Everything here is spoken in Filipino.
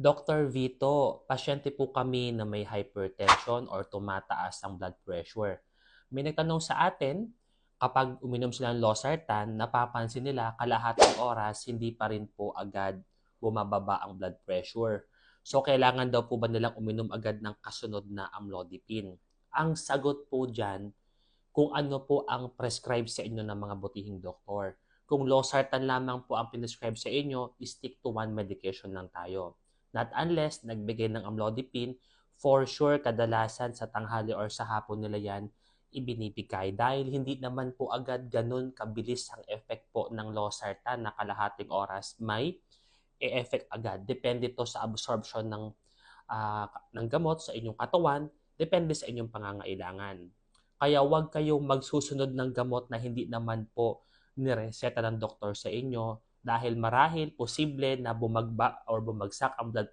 Dr. Vito, pasyente po kami na may hypertension or tumataas ang blood pressure. May nagtanong sa atin, kapag uminom sila ng losartan, napapansin nila kalahating oras, hindi pa rin po agad bumababa ang blood pressure. So, kailangan daw po ba nilang uminom agad ng kasunod na amlodipine? Ang sagot po dyan, kung ano po ang prescribe sa inyo ng mga butihing doktor. Kung losartan lamang po ang prescribe sa inyo, stick to one medication lang tayo. Not unless nagbigay ng amlodipine, for sure kadalasan sa tanghali or sa hapon nila yan ibinibigay dahil hindi naman po agad ganun kabilis ang effect po ng losartan na kalahating oras may e-effect agad. Depende to sa absorption ng uh, ng gamot sa inyong katawan, depende sa inyong pangangailangan. Kaya huwag kayong magsusunod ng gamot na hindi naman po nireseta ng doktor sa inyo dahil marahil posible na bumagba or bumagsak ang blood